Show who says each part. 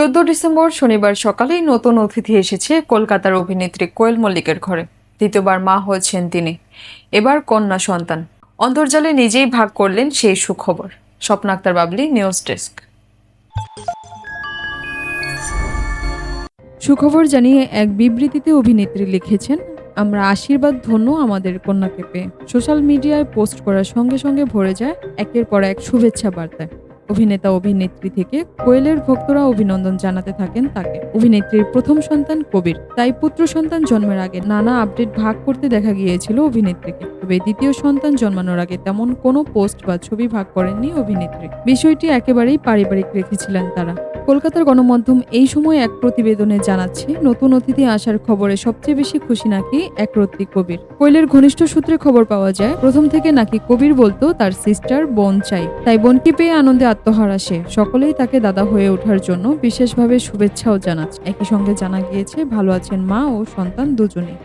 Speaker 1: চোদ্দ ডিসেম্বর শনিবার সকালেই নতুন অতিথি এসেছে কলকাতার অভিনেত্রী কোয়েল মল্লিকের ঘরে। দ্বিতীয়বার মা হয়েছেন তিনি। এবার কন্যা সন্তান। অন্তর্জালে নিজেই ভাগ করলেন সেই সুখবর। স্বপ্ন আক্তার, বাবলি, নিউজ ডেস্ক।
Speaker 2: সুখবর জানিয়ে এক বিবৃতিতে অভিনেত্রী লিখেছেন, আমরা আশীর্বাদ, ধন্য আমাদের কন্যাকে পেয়ে। সোশ্যাল মিডিয়ায় পোস্ট করার সঙ্গে সঙ্গে ভরে যায়, একের পর এক শুভেচ্ছা বার্তায়। অভিনেতা, অভিনেত্রী থেকে কোয়েলের ভক্তরা অভিনন্দন জানাতে থাকেন তাকে। অভিনেত্রীর প্রথম সন্তান কবির, তাই পুত্র সন্তান জন্মের আগে নানা আপডেট ভাগ করতে দেখা গিয়েছিল অভিনেত্রীকে। তবে দ্বিতীয় সন্তান জন্মানোর আগে তেমন কোনো পোস্ট বা ছবি ভাগ করেননি অভিনেত্রী। বিষয়টি একেবারেই পারিবারিক রেখেছিলেন তারা। কলকাতার গণমাধ্যম এই সময় এক প্রতিবেদনে জানাচ্ছে, নতুন অতিথি আসার খবরে সবচেয়ে বেশি খুশি নাকি একরত্তি কবির। কোয়েলের ঘনিষ্ঠ সূত্রে খবর পাওয়া যায়, প্রথম থেকে নাকি কবির বলতো তার সিস্টার বোন চাই, তাই বোনকে পেয়ে আনন্দে আত্মহারা সে। সকলেই তাকে দাদা হয়ে ওঠার জন্য বিশেষভাবে শুভেচ্ছাও জানাচ্ছে। একই সঙ্গে জানা গিয়েছে, ভালো আছেন মা ও সন্তান দুজনেই।